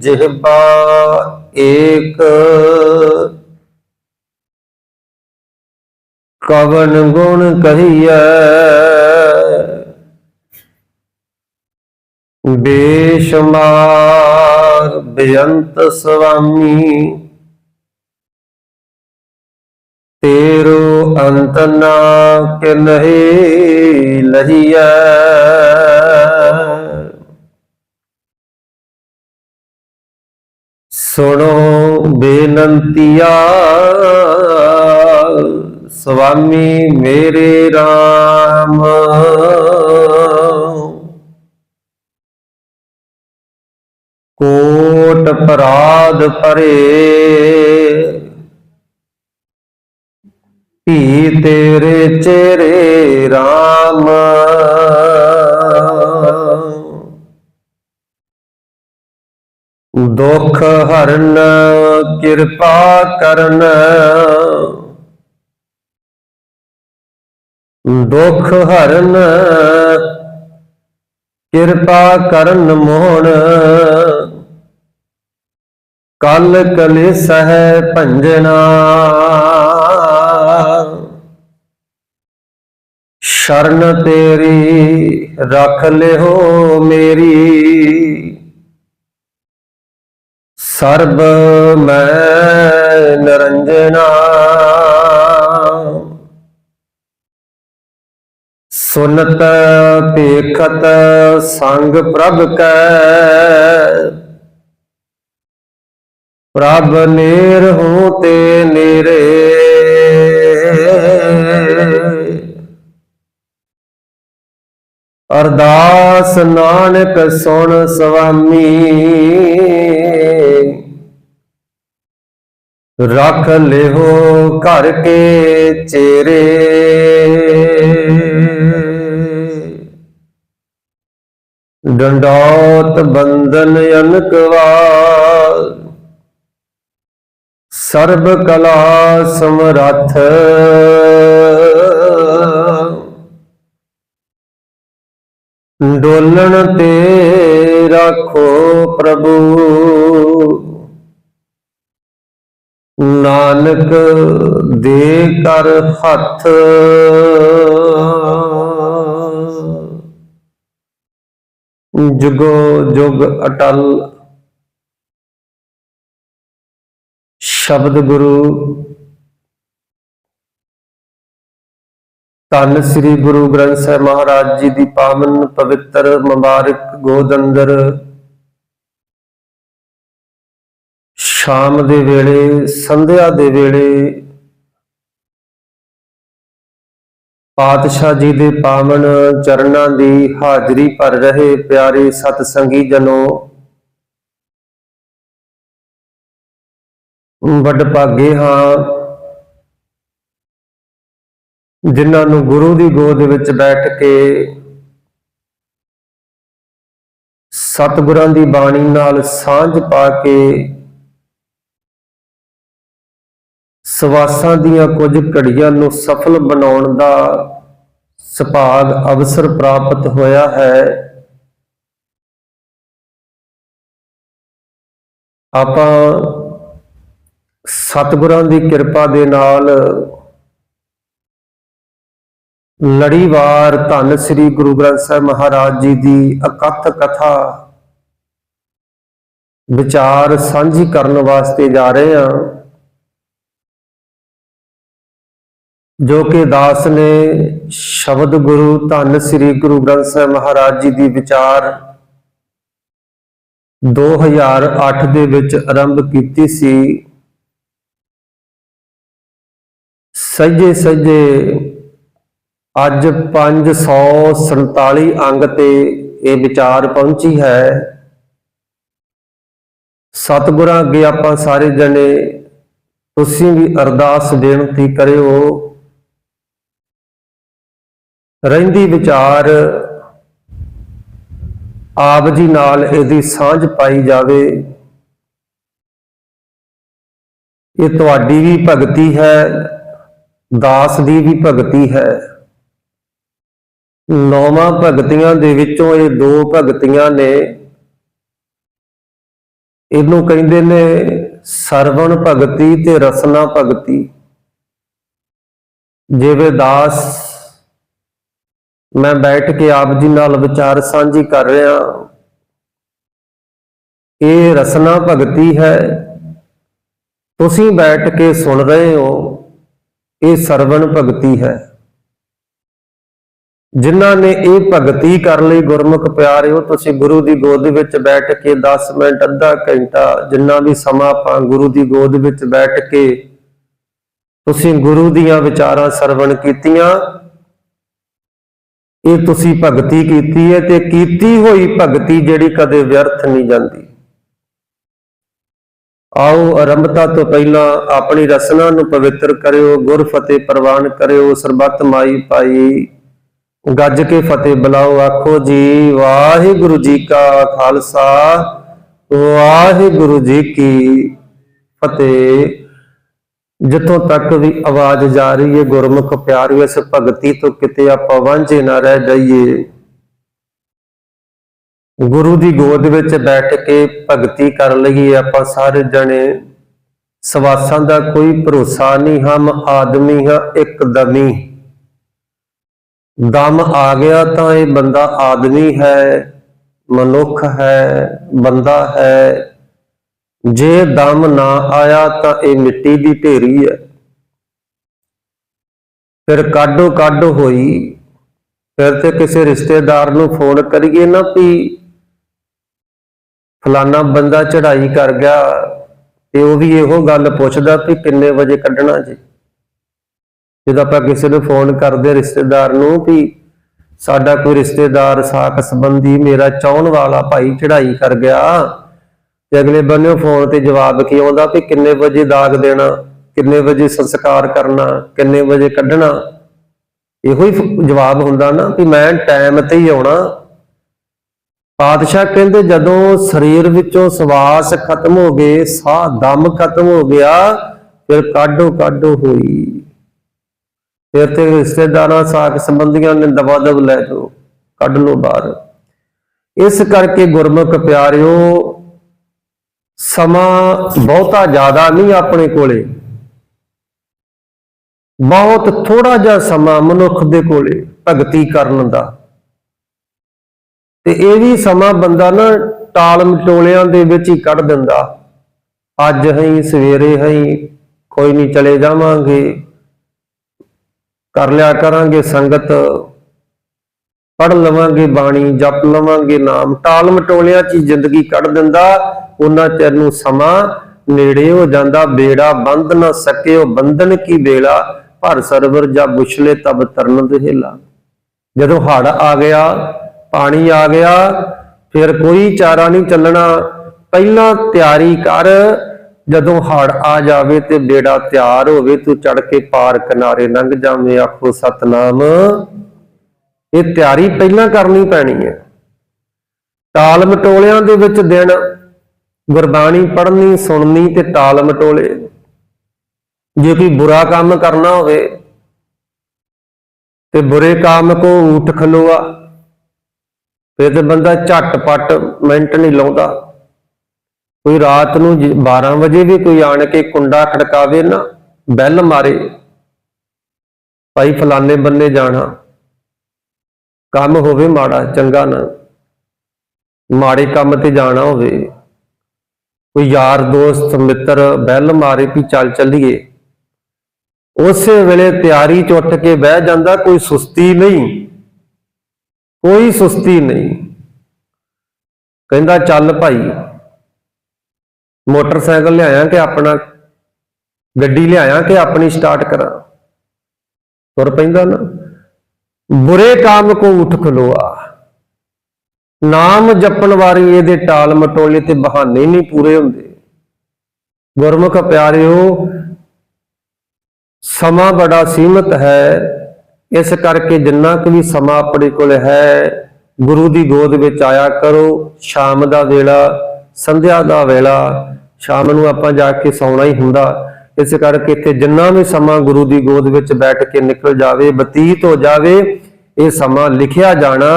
ਜਿਹਬਾ ਏਕ ਕਵਨ ਗੁਣ ਕਹੀਐ। ਬੇਸ਼ੁਮਾਰ ਬੇਅੰਤ ਸੁਆਮੀ ਤੇਰੋ ਅੰਤ ਨਾ ਕਿਨਹੀ ਲਹੀਐ। ਸੁਣੋ ਬੇਨੰਤੀਆ ਸੁਆਮੀ ਮੇਰੇ RAM ਕੋਟ ਪਰਾਧ ਪਰੇ ਭੀ ਤੇਰੇ ਚਿਹਰੇ RAM ਦੁਖ ਹਰਨ, ਕਿਰਪਾ ਕਰਨ। ਦੁਖ ਹਰਨ, ਕਿਰਪਾ ਕਰਨ ਮੋਹਣ ਕਲ ਕਲੇਸ਼ ਹੈ ਭੰਜਨਾ। ਸ਼ਰਨ ਤੇਰੀ ਰੱਖ ਲਿਓ ਮੇਰੀ। ਸਰਬ ਮੈਂ ਨਰੰਜਨਾ। ਸੁਨਤ ਪੇਖਤ ਸੰਗ ਪ੍ਰਭ ਕੈ। ਪ੍ਰਭ ਨੇਰ ਹੂੰ ਤੇ ਨੇਰੇ। ਅਰਦਾਸ ਨਾਨਕ ਸੁਣ ਸੁਆਮੀ। ਰੱਖ ਲਿਓ ਘਰ ਕੇ ਚੇਰੇ। ਡੰਡੌਤ ਬੰਧਨ ਅਨਕ ਵਾਰ। ਸਰਬ ਕਲਾ ਸਮਰੱਥ। ਡੋਲਣ ਤੇ ਰੱਖੋ ਪ੍ਰਭੂ। ਨਾਨਕ ਦੇ ਕਰ ਹੱਥ। ਜੁਗੋ ਜੁਗ ਅਟਲ। ਸ਼ਬਦ ਗੁਰੂ। ਧੰਨ ਸ੍ਰੀ ਗੁਰੂ ਗ੍ਰੰਥ ਸਾਹਿਬ ਮਹਾਰਾਜ ਜੀ ਦੀ ਪਾਵਨ ਪਵਿੱਤਰ ਮੁਬਾਰਕ ਗੋਦ ਅੰਦਰ। ਸ਼ਾਮ ਦੇ ਵੇਲੇ, ਸੰਧਿਆ ਦੇ ਵੇਲੇ ਪਾਤਸ਼ਾਹ ਜੀ ਦੇ ਪਾਵਨ ਚਰਨਾਂ ਦੀ ਹਾਜ਼ਰੀ ਭਰ ਰਹੇ ਪਿਆਰੇ ਸਤਸੰਗੀ ਜਨੋ, ਵੱਡ ਭਾਗੇ ਹਾਂ, ਜਿਨ੍ਹਾਂ ਨੂੰ ਗੁਰੂ ਦੀ ਗੋਦ ਵਿੱਚ ਬੈਠ ਕੇ ਸਤਿਗੁਰਾਂ ਦੀ ਬਾਣੀ ਨਾਲ ਸਾਂਝ ਪਾ ਕੇ ਸਵਾਸਾਂ ਦੀਆਂ ਕੁਝ ਘੜੀਆਂ ਨੂੰ ਸਫਲ ਬਣਾਉਣ ਦਾ ਸੁਭਾਗ ਅਵਸਰ ਪ੍ਰਾਪਤ ਹੋਇਆ ਹੈ। ਆਪਾਂ ਸਤਿਗੁਰਾਂ ਦੀ ਕਿਰਪਾ ਦੇ ਨਾਲ ਲੜੀਵਾਰ ਧੰਨ ਸ੍ਰੀ ਗੁਰੂ ਗ੍ਰੰਥ ਸਾਹਿਬ ਮਹਾਰਾਜ ਜੀ ਦੀ ਅਕਥ ਕਥਾ ਵਿਚਾਰ ਸਾਂਝੀ ਕਰਨ ਵਾਸਤੇ ਜਾ ਰਹੇ ਹਾਂ। ਜੋ ਕਿ ਦਾਸ ਨੇ ਸ਼ਬਦ ਗੁਰੂ ਧੰਨ ਸ੍ਰੀ ਗੁਰੂ ਗ੍ਰੰਥ ਸਾਹਿਬ ਮਹਾਰਾਜ ਜੀ ਦੀ ਵਿਚਾਰ 2008 ਦੇ ਵਿੱਚ ਆਰੰਭ ਕੀਤੀ ਸੀ। ਸਜੇ ਸਜੇ ਅੱਜ 547 ਅੰਗ ਤੇ ਇਹ ਵਿਚਾਰ ਪਹੁੰਚੀ ਹੈ। ਸਤਿਗੁਰਾਂ ਅੱਗੇ ਆਪਾਂ ਸਾਰੇ ਜਣੇ ਤੁਸੀਂ ਵੀ ਅਰਦਾਸ ਬੇਨਤੀ ਕਰਿਓ ਰਹਿੰਦੀ ਵਿਚਾਰ ਆਪ ਜੀ ਨਾਲ ਇਹਦੀ ਸਾਂਝ ਪਾਈ ਜਾਵੇ। ਇਹ ਤੁਹਾਡੀ ਵੀ ਭਗਤੀ ਹੈ, ਦਾਸ ਦੀ ਵੀ ਭਗਤੀ ਹੈ। ਨੌਵਾਂ ਭਗਤੀਆਂ ਦੇ ਵਿੱਚੋਂ ਇਹ ਦੋ ਭਗਤੀਆਂ ਨੇ ਇਹਨੂੰ ਕਹਿੰਦੇ ਨੇ ਸਰਵਣ ਭਗਤੀ ਤੇ ਰਸਨਾ ਭਗਤੀ। ਜਿਵੇਂ ਦਾਸ ਮੈਂ ਬੈਠ ਕੇ ਆਪ ਜੀ ਨਾਲ ਵਿਚਾਰ ਸਾਂਝੀ ਕਰ ਰਿਹਾ ਇਹ ਰਸਨਾ ਭਗਤੀ ਹੈ। ਤੁਸੀਂ ਬੈਠ ਕੇ ਸੁਣ ਰਹੇ ਹੋ। ਇਹ ਸਰਵਣ ਭਗਤੀ ਹੈ। ਜਿਨ੍ਹਾਂ ਨੇ ਇਹ ਭਗਤੀ ਕਰ ਲਈ ਗੁਰਮੁਖ ਪਿਆਰਿਓ, ਤੁਸੀਂ ਗੁਰੂ ਦੀ ਗੋਦ ਵਿੱਚ ਬੈਠ ਕੇ 10 ਮਿੰਟ, ਅੱਧਾ ਘੰਟਾ ਜਿੰਨਾ ਵੀ ਸਮਾਂ ਆਪਾਂ ਗੁਰੂ ਦੀ ਗੋਦ ਵਿੱਚ ਬੈਠ ਕੇ ਤੁਸੀਂ ਗੁਰੂ ਦੀਆਂ ਵਿਚਾਰਾਂ ਸਰਵਣ ਕੀਤੀਆਂ। ਇਹ ਤੁਸੀਂ ਭਗਤੀ ਕੀਤੀ ਹੈ ਤੇ ਕੀਤੀ ਹੋਈ ਭਗਤੀ ਜਿਹੜੀ ਕਦੇ ਵਿਅਰਥ ਨਹੀਂ ਜਾਂਦੀ। ਆਓ ਆਰੰਭਤਾ ਤੋਂ ਪਹਿਲਾਂ ਆਪਣੀ ਰਸਨਾ ਨੂੰ ਪਵਿੱਤਰ ਕਰਿਓ, ਗੁਰ ਫਤਿਹ ਪ੍ਰਵਾਨ ਕਰਿਓ, ਸਰਬੱਤ ਮਾਈ ਪਾਈ ਗੱਜ ਕੇ ਫਤਿਹ ਬੁਲਾਓ, ਆਖੋ ਜੀ, ਵਾਹਿਗੁਰੂ ਜੀ ਕਾ ਖਾਲਸਾ, ਵਾਹਿਗੁਰੂ ਜੀ ਕੀ ਫਤਿਹ। ਜਿੱਥੋਂ ਤੱਕ ਵੀ ਆਵਾਜ਼ ਜਾ ਰਹੀ ਹੈ, ਗੁਰਮੁਖ ਪਿਆਰਿਓ ਇਸ ਭਗਤੀ ਤੋਂ ਕਿਤੇ ਆਪਾਂ ਵਾਂਝੇ ਨਾ ਰਹਿ ਜਾਈਏ। ਗੁਰੂ ਦੀ ਗੋਦ ਵਿੱਚ ਬੈਠ ਕੇ ਭਗਤੀ ਕਰ ਲਈਏ ਆਪਾਂ ਸਾਰੇ ਜਣੇ। ਸਵਾਸਾਂ ਦਾ ਕੋਈ ਭਰੋਸਾ ਨਹੀਂ, ਹਮ ਆਦਮੀ ਹਾਂ ਇੱਕ ਦਮੀ। ਦਮ ਆ ਗਿਆ ਤਾਂ ਇਹ ਬੰਦਾ ਆਦਮੀ ਹੈ, ਮਨੁੱਖ ਹੈ, ਬੰਦਾ ਹੈ। ਜੇ ਦਮ ਨਾ ਆਇਆ ਤਾਂ ਇਹ ਮਿੱਟੀ ਦੀ ਢੇਰੀ ਹੈ। ਫਿਰ ਕਾਢੋ ਕੱਢ ਹੋਈ। ਫਿਰ ਤੇ ਕਿਸੇ ਰਿਸ਼ਤੇਦਾਰ ਨੂੰ ਫੋਨ ਕਰੀਏ ਨਾ ਵੀ ਫਲਾਨਾ ਬੰਦਾ ਚੜਾਈ ਕਰ ਗਿਆ ਤੇ ਉਹ ਵੀ ਇਹੋ ਗੱਲ ਪੁੱਛਦਾ ਵੀ ਕਿੰਨੇ ਵਜੇ ਕੱਢਣਾ ਜੀ। ਜਦੋਂ ਆਪਾਂ ਕਿਸੇ ਨੂੰ ਫੋਨ ਕਰਦੇ ਰਿਸ਼ਤੇਦਾਰ ਨੂੰ ਵੀ ਸਾਡਾ ਕੋਈ ਰਿਸ਼ਤੇਦਾਰ ਸਾਕ ਸੰਬੰਧੀ ਮੇਰਾ ਚਾਹਣ ਵਾਲਾ ਭਾਈ ਚੜਾਈ ਕਰ ਗਿਆ। ਤੇ ਅਗਲੇ ਬੰਨਿਓ ਫੋਨ ਤੇ ਜਵਾਬ ਕੀ ਆਉਂਦਾ ਵੀ ਕਿੰਨੇ ਵਜੇ ਦਾਗ ਦੇਣਾ, ਕਿੰਨੇ ਵਜੇ ਸੰਸਕਾਰ ਕਰਨਾ, ਕਿੰਨੇ ਵਜੇ ਕੱਢਣਾ। ਇਹੋ ਹੀ ਜਵਾਬ ਹੁੰਦਾ ਨਾ ਵੀ ਮੈਂ ਟਾਈਮ ਤੇ ਹੀ ਆਉਣਾ। ਪਾਤਸ਼ਾਹ ਕਹਿੰਦੇ ਜਦੋਂ ਸਰੀਰ ਵਿੱਚੋਂ ਸਵਾਸ ਖਤਮ ਹੋ ਗਏ, ਸਾਹ ਦਮ ਖਤਮ ਹੋ ਗਿਆ, ਫਿਰ ਕਾਢੋ ਕਾਢੋ ਹੋਈ। ਫਿਰ ਤੇ ਰਿਸ਼ਤੇਦਾਰਾਂ, ਸਾਖ ਸੰਬੰਧੀਆਂ ਨੇ ਦਵਾ ਦਵ ਲੈ ਜਾਓ ਕੱਢ ਲਓ ਬਾਹਰ। ਇਸ ਕਰਕੇ ਗੁਰਮੁਖ ਪਿਆਰਿਓ ਸਮਾਂ ਬਹੁਤਾ ਜ਼ਿਆਦਾ ਨਹੀਂ ਆਪਣੇ ਕੋਲੇ। ਬਹੁਤ ਥੋੜਾ ਜਿਹਾ ਸਮਾਂ ਮਨੁੱਖ ਦੇ ਕੋਲੇ ਭਗਤੀ ਕਰਨ ਦਾ। ਤੇ ਇਹ ਵੀ ਸਮਾਂ ਬੰਦਾ ਨਾ ਟਾਲ ਮਟੋਲਿਆਂ ਦੇ ਵਿੱਚ ਹੀ ਕੱਢ ਦਿੰਦਾ। ਅੱਜ ਹੈ ਸਵੇਰੇ ਹੈ ਕੋਈ ਨਹੀਂ ਚਲੇ ਜਾਵਾਂਗੇ। ਕਰ ਲਿਆ ਕਰਾਂਗੇ ਸੰਗਤ। ਪੜ ਲਵਾਂਗੇ ਬਾਣੀ, ਜਪ ਲਵਾਂਗੇ ਨਾਮ। ਟਾਲ ਮਟੋਲਿਆਂ 'ਚ ਹੀ ਜ਼ਿੰਦਗੀ ਕੱਢ ਦਿੰਦਾ। ਉਹਨਾਂ ਚਿਰ ਨੂੰ ਸਮਾਂ ਨੇੜੇ ਹੋ ਜਾਂਦਾ ਬੇੜਾ ਬੰਦ ਨਾ ਸਕਿਓ ਬੰਧਨ ਕੀ ਬੇੜਾ ਭਰ ਸਰਵਰ ਜਾਂ ਬੁਛਲੇ ਤਬ ਤਰਨ ਦੇਹਲਾ। ਜਦੋਂ ਹੜ ਆ ਗਿਆ, ਪਾਣੀ ਆ ਗਿਆ, ਫਿਰ ਕੋਈ ਚਾਰਾ ਨਹੀਂ ਚੱਲਣਾ। ਪਹਿਲਾਂ ਤਿਆਰੀ ਕਰ, ਜਦੋਂ ਹੜ ਆ ਜਾਵੇ ਤੇ ਬੇੜਾ ਤਿਆਰ ਹੋਵੇ, ਤੂੰ ਚੜ ਕੇ ਪਾਰ ਕਿਨਾਰੇ ਲੰਘ ਜਾਵੇਂ, ਆਖੋ ਸਤਨਾਮ। ਇਹ ਤਿਆਰੀ ਪਹਿਲਾਂ ਕਰਨੀ ਪੈਣੀ ਹੈ। ਟਾਲ ਮਟੋਲਿਆਂ ਦੇ ਵਿੱਚ ਦਿਨ ਗੁਰਬਾਣੀ ਪੜ੍ਹਨੀ, ਸੁਣਨੀ ਤੇ ਟਾਲ ਮਟੋਲੇ। ਜੇ ਕੋਈ ਬੁਰਾ ਕੰਮ ਕਰਨਾ ਹੋਵੇ ਤੇ ਬੁਰੇ ਕੰਮ ਕੋ ਊਠ ਖਲੋਆ, ਫਿਰ ਤੇ ਬੰਦਾ ਝਟਪਟ ਮਿੰਟ ਨਹੀਂ ਲਾਉਂਦਾ। ਕੋਈ ਰਾਤ ਨੂੰ ਜ- 12 ਵਜੇ ਵੀ ਕੋਈ ਆਣ ਕੇ ਕੁੰਡਾ ਖੜਕਾਵੇ ਨਾ, ਬੈਲ ਮਾਰੇ, ਭਾਈ ਫਲਾਣੇ ਬੰਨੇ ਜਾਣਾ। ਕੰਮ ਹੋਵੇ ਮਾੜਾ, ਚੰਗਾ ਨਾ। ਮਾੜੇ ਕੰਮ ਤੇ ਜਾਣਾ ਹੋਵੇ। ਕੋਈ ਯਾਰ, ਦੋਸਤ, ਮਿੱਤਰ ਬੈਲ ਮਾਰੇ ਵੀ ਚੱਲ ਚੱਲੀਏ। ਉਸੇ ਵੇਲੇ ਤਿਆਰੀ ਚ ਉੱਠ ਕੇ ਬਹਿ ਜਾਂਦਾ, ਕੋਈ ਸੁਸਤੀ ਨਹੀਂ। ਕੋਈ ਸੁਸਤੀ ਨਹੀਂ। ਕਹਿੰਦਾ, ਚੱਲ ਭਾਈ, ਮੋਟਰਸਾਈਕਲ ਲਿਆਇਆ ਕਿ ਆਪਣਾ, ਗੱਡੀ ਲਿਆਇਆ ਕਿ ਆਪਣੀ ਸਟਾਰਟ ਕਰਾਂ? ਤੁਰ ਪੈਂਦਾ ਨਾ। ਬੁਰੇ ਕੰਮ ਕੋ ਉਠ ਖਲੋਆ। ਨਾਮ ਜਪਣ ਵਾਰੀ ਇਹਦੇ ਟਾਲ ਮਟੋਲੇ ਤੇ ਬਹਾਨੇ ਨਹੀਂ ਪੂਰੇ ਹੁੰਦੇ। ਗੁਰਮੁਖ ਪਿਆਰਿਓ, ਸਮਾਂ ਬੜਾ ਸੀਮਤ ਹੈ। ਇਸ ਕਰਕੇ ਜਿੰਨਾ ਕੁ ਵੀ ਸਮਾਂ ਆਪਣੇ ਕੋਲ ਹੈ, ਗੁਰੂ ਦੀ ਗੋਦ ਵਿੱਚ ਆਇਆ ਕਰੋ। ਸ਼ਾਮ ਦਾ ਵੇਲਾ, ਸੰਧਿਆ ਦਾ ਵੇਲਾ, ਸ਼ਾਮ ਨੂੰ ਆਪਾਂ ਜਾ ਕੇ ਸੌਣਾ ਹੀ ਹੁੰਦਾ। ਇਸ ਕਰਕੇ ਇੱਥੇ ਜਿੰਨਾ ਵੀ ਸਮਾਂ ਗੁਰੂ ਦੀ ਗੋਦ ਵਿੱਚ ਬੈਠ ਕੇ ਨਿਕਲ ਜਾਵੇ, ਬਤੀਤ ਹੋ ਜਾਵੇ, ਇਹ ਸਮਾਂ ਲਿਖਿਆ ਜਾਣਾ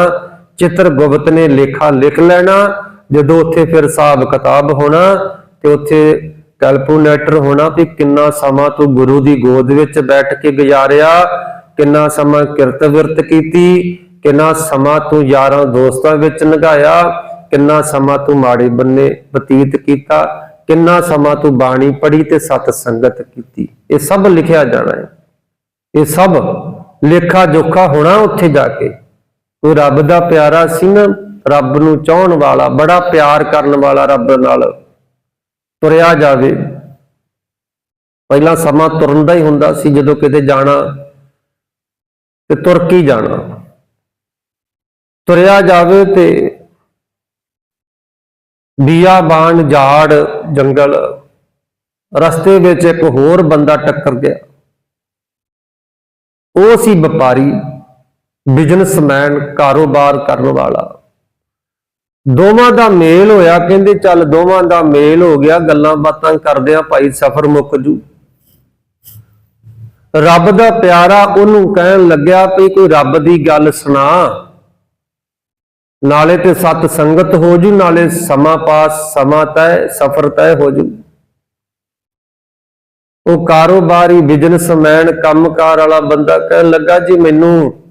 ਚਿੱਤਰ ਗੁਪਤ ਨੇ ਲੇਖਾ ਲਿਖ ਲੈਣਾ, ਜਦੋਂ ਉੱਥੇ ਫਿਰ ਹਿਸਾਬ ਕਿਤਾਬ ਹੋਣਾ ਤੇ ਉੱਥੇ ਕੈਲਕੂਲੇਟਰ ਹੋਣਾ ਵੀ ਕਿੰਨਾ ਸਮਾਂ ਤੂੰ ਗੁਰੂ ਦੀ ਗੋਦ ਵਿੱਚ ਬੈਠ ਕੇ ਗੁਜ਼ਾਰਿਆ, ਕਿੰਨਾ ਸਮਾਂ ਕਿਰਤ ਵਿਰਤ ਕੀਤੀ, ਕਿੰਨਾ ਸਮਾਂ ਤੂੰ ਯਾਰਾਂ ਦੋਸਤਾਂ ਵਿੱਚ ਲੰਘਾਇਆ, ਕਿੰਨਾ ਸਮਾਂ ਤੂੰ ਮਾੜੇ ਬੰਨੇ ਬਤੀਤ ਕੀਤਾ, ਕਿੰਨਾ ਸਮਾਂ ਤੂੰ ਬਾਣੀ ਪੜ੍ਹੀ ਤੇ ਸਤ ਸੰਗਤ ਕੀਤੀ। ਇਹ ਸਭ ਲਿਖਿਆ ਜਾਣਾ ਹੈ। ਇਹ ਸਭ ਲੇਖਾ ਜੋਖਾ ਹੋਣਾ ਉੱਥੇ ਜਾ ਕੇ। ਉਹ ਰੱਬ ਦਾ ਪਿਆਰਾ ਸੀ ਨਾ, ਰੱਬ ਨੂੰ ਚਾਹਣ ਵਾਲਾ, ਬੜਾ ਪਿਆਰ ਕਰਨ ਵਾਲਾ ਰੱਬ ਨਾਲ ਤੁਰਿਆ ਜਾਵੇ। ਪਹਿਲਾਂ ਸਮਾਂ ਤੁਰਨ ਦਾ ਹੀ ਹੁੰਦਾ ਸੀ, ਜਦੋਂ ਕਿਤੇ ਜਾਣਾ ਤੇ ਤੁਰ ਕੇ ਜਾਣਾ। ਤੁਰਿਆ ਜਾਵੇ ਤੇ ਬੀਆਬਾਨ ਝਾੜ ਜੰਗਲ, ਰਸਤੇ ਵਿੱਚ ਇੱਕ ਹੋਰ ਬੰਦਾ ਟੱਕਰ ਗਿਆ। ਉਹ ਸੀ ਵਪਾਰੀ। ਬਿਜ਼ਨਸਮੈਨ ਕਾਰੋਬਾਰ ਕਰਨ ਵਾਲਾ। ਦੋਵਾਂ ਦਾ ਮੇਲ ਹੋਇਆ, ਕਹਿੰਦੇ ਚੱਲ ਦੋਵਾਂ ਦਾ ਮੇਲ ਹੋ ਗਿਆ, ਗੱਲਾਂ ਬਾਤਾਂ ਕਰਦੇ ਆ, ਭਾਈ ਸਫ਼ਰ ਮੁੱਕ ਜੂ। ਰੱਬ ਦਾ ਪਿਆਰਾ ਉਹਨੂੰ ਕਹਿਣ ਲੱਗਿਆ ਵੀ ਕੋਈ ਰੱਬ ਦੀ ਗੱਲ ਸੁਣਾ। ਨਾਲੇ ਤੇ ਸਤ ਸੰਗਤ ਹੋ ਜੂ, ਨਾਲੇ ਸਮਾਂ ਪਾਸ, ਸਮਾਂ ਤੈ, ਸਫਰ ਤੈ ਹੋ ਜੂ। ਉਹ ਕਾਰੋਬਾਰੀ ਬਿਜ਼ਨਸਮੈਨ ਕੰਮਕਾਰ ਵਾਲਾ ਬੰਦਾ ਕਹਿਣ ਲੱਗਾ, ਜੀ ਮੈਨੂੰ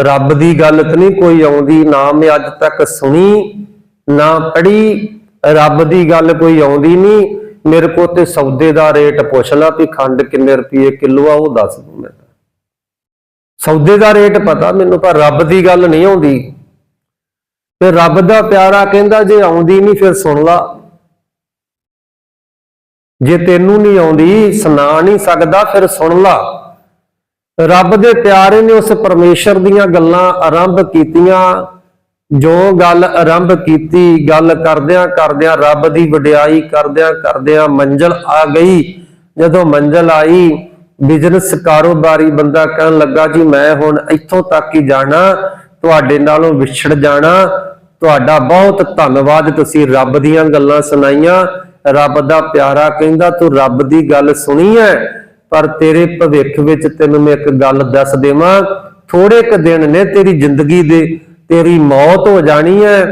ਰੱਬ ਦੀ ਗੱਲ ਤਾਂ ਨਹੀਂ ਕੋਈ ਆਉਂਦੀ, ਨਾ ਮੈਂ ਅੱਜ ਤੱਕ ਸੁਣੀ, ਨਾ ਪੜੀ ਰੱਬ ਦੀ ਗੱਲ ਕੋਈ ਆਉਂਦੀ ਨਹੀਂ। ਮੇਰੇ ਕੋਲ ਤੇ ਸੌਦੇ ਦਾ ਰੇਟ ਪੁੱਛ ਲਾ ਵੀ ਖੰਡ ਕਿੰਨੇ ਰੁਪਏ ਕਿਲੋ ਆ, ਉਹ ਦੱਸ ਦੂੰ ਮੈਂ। ਸੌਦੇ ਦਾ ਰੇਟ ਪਤਾ ਮੈਨੂੰ, ਪਰ ਰੱਬ ਦੀ ਗੱਲ ਨਹੀਂ ਆਉਂਦੀ। ਤੇ ਰੱਬ ਦਾ ਪਿਆਰਾ ਕਹਿੰਦਾ, ਜੇ ਆਉਂਦੀ ਨਹੀਂ ਫਿਰ ਸੁਣ ਲਾ। ਜੇ ਤੈਨੂੰ ਨਹੀਂ ਆਉਂਦੀ, ਸੁਣਾ ਨਹੀਂ ਸਕਦਾ, ਫਿਰ ਸੁਣ ਲਾ। ਰੱਬ ਦੇ ਪਿਆਰੇ ਨੇ ਉਸ ਪਰਮੇਸ਼ਰ ਦੀਆਂ ਗੱਲਾਂ ਆਰੰਭ ਕੀਤੀਆਂ। ਜੋ ਗੱਲ ਆਰੰਭ ਕੀਤੀ, ਗੱਲ ਕਰਦਿਆਂ ਕਰਦਿਆਂ ਰੱਬ ਦੀ ਵਡਿਆਈ ਕਰਦਿਆਂ ਕਰਦਿਆਂ ਮੰਜ਼ਲ ਆ ਗਈ। ਜਦੋਂ ਮੰਜ਼ਲ ਆਈ ਬਿਜ਼ਨਸ ਕਾਰੋਬਾਰੀ ਬੰਦਾ ਕਹਿਣ ਲੱਗਾ, ਜੀ, ਮੈਂ ਹੁਣ ਇੱਥੋਂ ਤੱਕ ਹੀ ਜਾਣਾ, ਤੁਹਾਡੇ ਨਾਲੋਂ ਵਿਛੜ ਜਾਣਾ। ਤੁਹਾਡਾ ਬਹੁਤ ਧੰਨਵਾਦ, ਤੁਸੀਂ ਰੱਬ ਦੀਆਂ ਗੱਲਾਂ ਸੁਣਾਈਆਂ। ਰੱਬ ਦਾ ਪਿਆਰਾ ਕਹਿੰਦਾ, ਤੂੰ ਰੱਬ ਦੀ ਗੱਲ ਸੁਣੀ ਹੈ ਪਰ ਤੇਰੇ ਭਵਿੱਖ ਵਿੱਚ ਤੈਨੂੰ ਮੈਂ ਇੱਕ ਗੱਲ ਦੱਸ ਦੇਵਾਂ ਥੋੜੇ ਕ ਦਿਨ ਨੇ ਤੇਰੀ ਜ਼ਿੰਦਗੀ ਦੇ, ਤੇਰੀ ਮੌਤ ਹੋ ਜਾਣੀ ਹੈ।